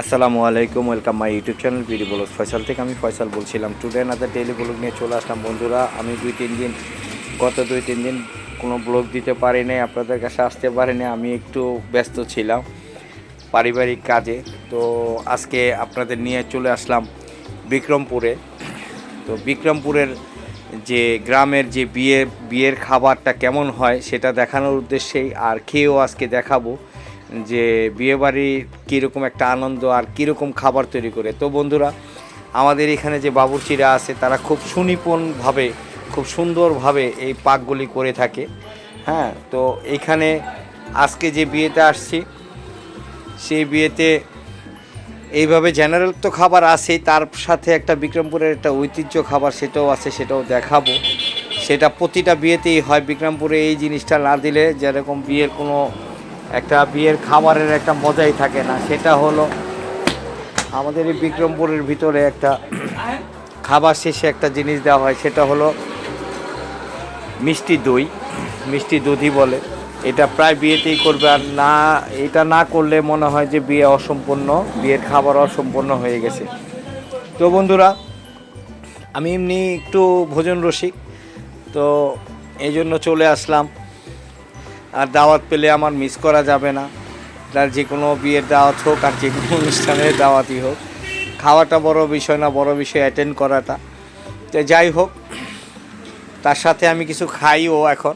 আসসালামু আলাইকুম, welcome my YouTube channel video blog Faisal থেকে আমি ফয়সাল বলছিলাম। টুডে নাদার ডেইলি ব্লগ নিয়ে চলে আসলাম। বন্ধুরা, আমি দুই তিন দিন, গত দুই তিন দিন কোনো ব্লগ দিতে পারি নাই, আপনাদের কাছে আসতে পারিনি আমি একটু ব্যস্ত ছিলাম পারিবারিক কাজে। তো আজকে আপনাদের নিয়ে চলে আসলাম বিক্রমপুরে। তো বিক্রমপুরের যে গ্রামের যে বিয়ে, বিয়ের খাবারটা কেমন হয়, সেটা দেখানোর উদ্দেশ্যেই আর খেয়েও আজকে দেখাবো। যে বিয়েবাড়ি কীরকম একটা আনন্দ আর কীরকম খাবার তৈরি করে। তো বন্ধুরা, আমাদের এখানে যে বাবুর্চিরা আছে, তারা খুব সুনিপুণভাবে, খুব সুন্দরভাবে এই পাকগুলি করে থাকে। হ্যাঁ তো এখানে আজকে যে বিয়েতে আসছি, সেই বিয়েতে এইভাবে জেনারেল তো খাবার আছেই, তার সাথে একটা বিক্রমপুরের একটা ঐতিহ্য খাবার সেটাও আছে, সেটাও দেখাবো। সেটা প্রতিটা বিয়েতেই হয়। বিক্রমপুরে এই জিনিসটা না দিলে যেরকম বিয়ের কোনো একটা বিয়ের খাবারের একটা মজাই থাকে না, সেটা হলো আমাদের এই বিক্রমপুরের ভিতরে একটা খাবার শেষে একটা জিনিস দেওয়া হয়, সেটা হলো মিষ্টি দই, মিষ্টি দধি বলে। এটা প্রায় বিয়েতেই করবে, আর না, এটা না করলে মনে হয় যে বিয়ে অসম্পূর্ণ, বিয়ের খাবার অসম্পূর্ণ হয়ে গেছে। তো বন্ধুরা, আমি এমনি একটু ভোজন রসিক, তো এই জন্য চলে আসলাম। আর দাওয়াত পেলে আমার মিস করা যাবে না। তার যে কোনো বিয়ের দাওয়াত হোক আর যে কোনো অনুষ্ঠানের দাওয়াতই হোক। খাওয়াটা বড় বিষয় না, বড় বিষয় অ্যাটেন্ড করাটা। তো যাই হোক, তার সাথে আমি কিছু খাইও এখন।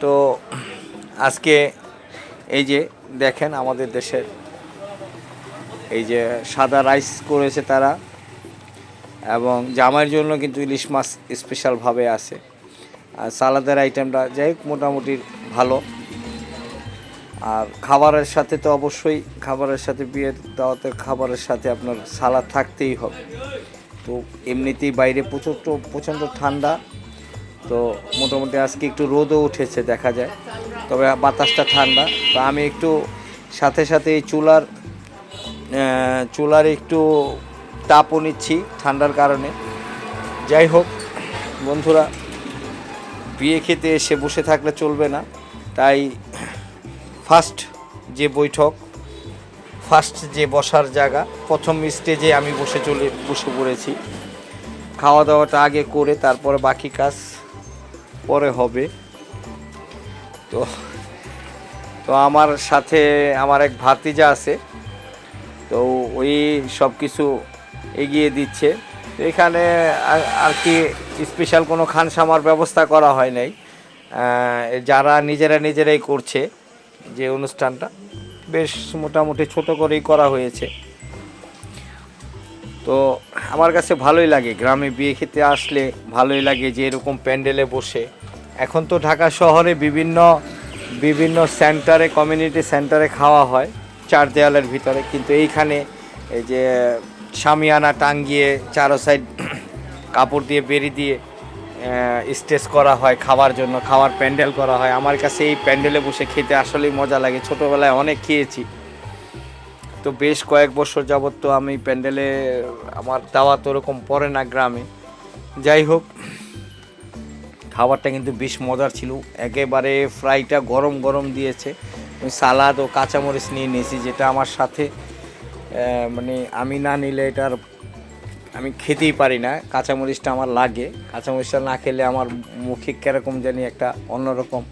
তো আজকে এই যে দেখেন আমাদের দেশের এই যে সাদা রাইস করেছে তারা এবং জামাইয়ের জন্য কিন্তু ইলিশ মাছ স্পেশালভাবে আছে। আর সালাদের আইটেমটা যাই হোক, মোটামুটি ভালো। আর খাবারের সাথে তো অবশ্যই খাবারের সাথে বিয়ের দাওয়াতের খাবারের সাথে আপনার সালাদ থাকতেই হবে। তো এমনিতেই বাইরে প্রচণ্ড প্রচণ্ড ঠান্ডা। তো মোটামুটি আজকে একটু রোদও উঠেছে দেখা যায়। তবে বাতাসটা ঠান্ডা। তো আমি একটু সাথে সাথে এই চুলার চুলার একটু তাপও নিচ্ছি ঠান্ডার কারণে। যাই হোক, বন্ধুরা বিয়ে খেতে এসে বসে থাকলে চলবে না। তাই ফার্স্ট যে বৈঠক ফার্স্ট যে বসার জায়গা, প্রথম স্টেজে আমি বসে চলে, বসে পড়েছি। খাওয়া দাওয়াটা আগে করে, তারপরে বাকি কাজ পরে হবে। তো তো আমার সাথে আমার এক ভাতিজা আছে, তো ওই সব কিছু এগিয়ে দিচ্ছে। এখানে আর- কি স্পেশাল কোনো খানসামার ব্যবস্থা করা হয় নাই। যারা নিজেরা নিজেরাই করছে যে অনুষ্ঠানটা, বেশ মোটামুটি ছোট করেই করা হয়েছে। তো আমার কাছে ভালোই লাগে, গ্রামে বিয়ে খেতে আসলে ভালোই লাগে যে এরকম প্যান্ডেলে বসে। এখন তো ঢাকা শহরে বিভিন্ন বিভিন্ন সেন্টারে, কমিউনিটি সেন্টারে খাওয়া হয়, চার দেওয়ালের ভিতরে। কিন্তু এইখানে এই যে সামিয়ানা টাঙ্গিয়ে চারো সাইড কাপড় দিয়ে বেরি দিয়ে স্টেজ করা হয় খাওয়ার জন্য, খাওয়ার প্যান্ডেল করা হয়। আমার কাছে এই প্যান্ডেলে বসে খেতে আসলেই মজা লাগে। ছোটোবেলায় অনেক খেয়েছি। তো বেশ কয়েক বছর যাবৎ তো আমি প্যান্ডেলে, আমার দাওয়াত ওরকম পড়ে না গ্রামে। যাই হোক, খাবারটা কিন্তু বেশ মজার ছিল। একেবারে ফ্রাইটা গরম গরম দিয়েছে। আমি সালাদ ও কাঁচামরিচ নিয়ে নিয়েছি, যেটা আমার সাথে মানে আমি না নিলে এটার আমি খেতেই পারি না, কাঁচামরিচটা আমার লাগে। কাঁচামরিচটা না খেলে আমার মুখে কীরকম জানি একটা অন্যরকম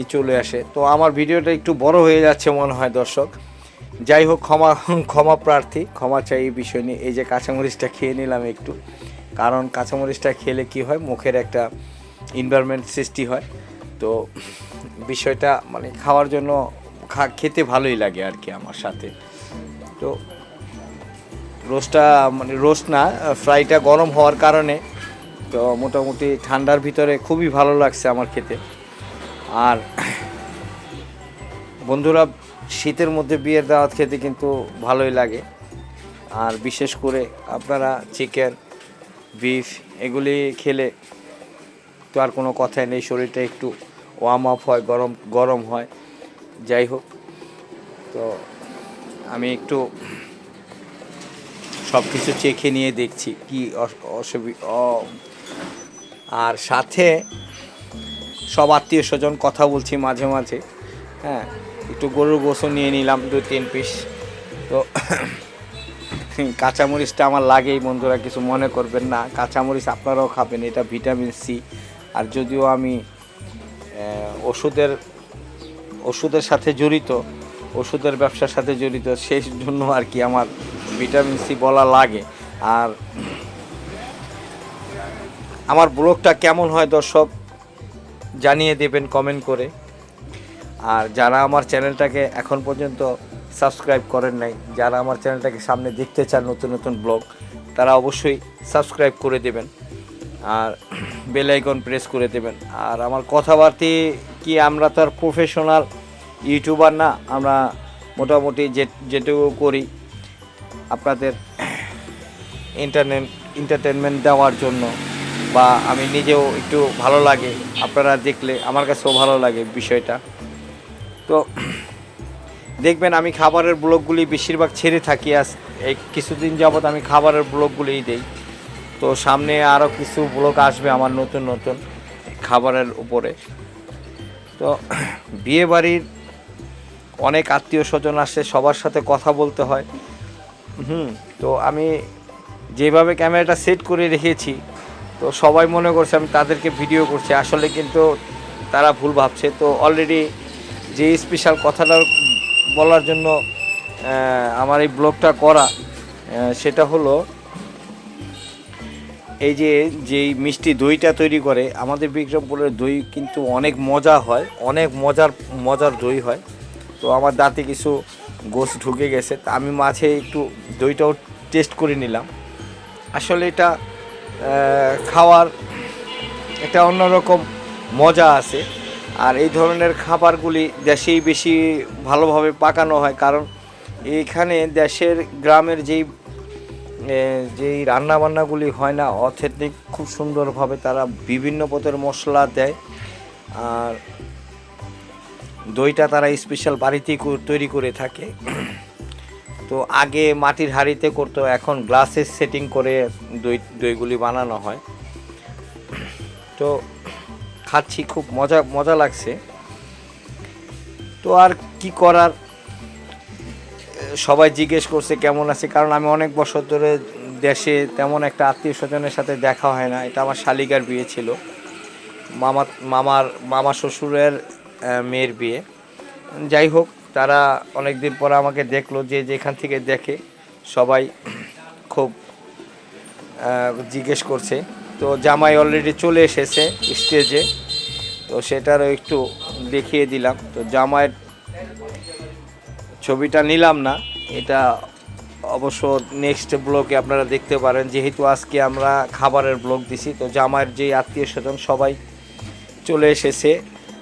ই চলে আসে। তো আমার ভিডিওটা একটু বড় হয়ে যাচ্ছে মনে হয় দর্শক। যাই হোক, ক্ষমা ক্ষমা প্রার্থী, ক্ষমা চাই এই বিষয় নিয়ে। এই যে কাঁচামরিচটা খেয়ে নিলাম একটু। কারণ কাঁচামরিচটা খেলে কি হয়, মুখের একটা এনভায়রনমেন্ট সৃষ্টি হয়। তো বিষয়টা মানে খাওয়ার জন্য খা, খেতে ভালোই লাগে আর কি আমার সাথে। তো রোস্টটা মানে রোস্ট না ফ্রাইটা গরম হওয়ার কারণে তো মোটামুটি ঠান্ডার ভিতরে খুবই ভালো লাগছে আমার খেতে। আর বন্ধুরা, শীতের মধ্যে বিয়ের দাওয়াত খেতে কিন্তু ভালোই লাগে। আর বিশেষ করে আপনারা চিকেন, বিফ এগুলি খেলে তো আর কোনো কথাই নেই, শরীরটা একটু ওয়ার্ম আপ হয়, গরম গরম হয়। যাই হোক, তো আমি একটু সব কিছু চেখে নিয়ে দেখছি কি অসুবিধা আর সাথে সব আত্মীয় স্বজন কথা বলছি মাঝে মাঝে। হ্যাঁ একটু গরুর গোসও নিয়ে নিলাম, দু তিন পিস। তো কাঁচামরিচটা আমার লাগেই বন্ধুরা, কিছু মনে করবেন না। কাঁচামরিচ আপনারাও খাবেন, এটা ভিটামিন সি। আর যদিও আমি ওষুধের ওষুধের সাথে জড়িত, ওষুধের ব্যবসার সাথে জড়িত, সেই জন্য আর কি আমার ভিটামিন সি বলা লাগে। আর আমার ব্লগটা কেমন হয় দর্শক জানিয়ে দেবেন কমেন্ট করে। আর যারা আমার চ্যানেলটাকে এখন পর্যন্ত সাবস্ক্রাইব করেন নাই, যারা আমার চ্যানেলটাকে সামনে দেখতে চান নতুন নতুন ব্লগ, তারা অবশ্যই সাবস্ক্রাইব করে দেবেন। আর বেল আইকন প্রেস করে দেবেন। আর আমার কথাবার্তি কি আমরা তো আর প্রফেশনাল ইউটিউবার না, আমরা মোটামুটি যে যেটুকু করি আপনাদের ইন্টারনেট এন্টারটেনমেন্ট দেওয়ার জন্য বা আমি নিজেও একটু ভালো লাগে। আপনারা দেখলে আমার কাছেও ভালো লাগে বিষয়টা। তো দেখবেন আমি খাবারের ব্লগগুলি বেশিরভাগ ছেড়ে থাকি আজ। এই কিছুদিন যাবৎ আমি খাবারের ব্লগগুলিই দেই। তো সামনে আরও কিছু ব্লগ আসবে আমার নতুন নতুন খাবারের উপরে। তো বিয়ে বাড়ির অনেক আত্মীয় স্বজন আসে, সবার সাথে কথা বলতে হয়। তো আমি যেভাবে ক্যামেরাটা সেট করে রেখেছি, তো সবাই মনে করছে আমি তাদেরকে ভিডিও করছি। আসলে কিন্তু তারা ভুল ভাবছে। তো অলরেডি যে স্পেশাল কথাটা বলার জন্য আমার এই ব্লগটা করা সেটা হলো এই যে, যেই মিষ্টি দইটা তৈরি করে, আমাদের বিক্রমপুরের দই কিন্তু অনেক মজা হয়, অনেক মজার মজার দই হয়। তো আমার দাঁতে কিছু গোস ঢুকে গেছে। তা আমি মাঝে একটু দইটাও টেস্ট করে নিলাম। আসলে এটা খাওয়ার একটা অন্যরকম মজা আছে। আর এই ধরনের খাবারগুলি দেশেই বেশি ভালোভাবে পাকানো হয়। কারণ এইখানে দেশের গ্রামের যেই যেই রান্নাবান্নাগুলি হয় না, অথেন্টিক খুব সুন্দরভাবে তারা বিভিন্ন পদের মশলা দেয়। আর দইটা তারা স্পেশাল বাড়িতেই তৈরি করে থাকে। তো আগে মাটির হাঁড়িতে করতো, এখন গ্লাসের সেটিং করে দই দইগুলি বানানো হয়। তো খাচ্ছি, খুব মজা মজা লাগছে। তো আর কি করার? সবাই জিজ্ঞেস করছে কেমন আছে, কারণ আমি অনেক বছর ধরে দেশে তেমন একটা আত্মীয় স্বজনের সাথে দেখা হয় না। এটা আমার শালিকার বিয়ে ছিল। মামা মামার মামা শ্বশুরের মেয়ের বিয়ে। যাই হোক, তারা অনেক দিন পর আমাকে দেখল যে যেখান থেকে দেখে সবাই খুব জিজ্ঞেস করছে। তো জামাই অলরেডি চলে এসেছে স্টেজে তো সেটারও একটু দেখিয়ে দিলাম। তো জামাইয়ের ছবিটা নিলাম না। এটা অবশ্য নেক্সট ব্লগে আপনারা দেখতে পারেন। যেহেতু আজকে আমরা খাবারের ব্লগ দিছি, তো জামাইয়ের যে আত্মীয় স্বজন সবাই চলে এসেছে।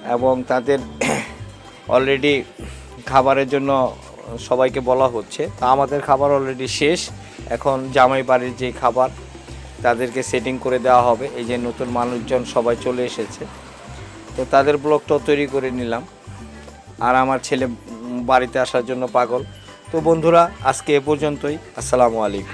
এবং তাদের অলরেডি খাবারের জন্য সবাইকে বলা হচ্ছে। তা আমাদের খাবার অলরেডি শেষ। এখন জামাই বাড়ির যে খাবার, তাদেরকে সেটিং করে দেওয়া হবে। এই যে নতুন মানুষজন সবাই চলে এসেছে। তো তাদের ব্লগটাও তৈরি করে নিলাম। আর আমার ছেলে বাড়িতে আসার জন্য পাগল। তো বন্ধুরা, আজকে এ পর্যন্তই। আসসালামু আলাইকুম।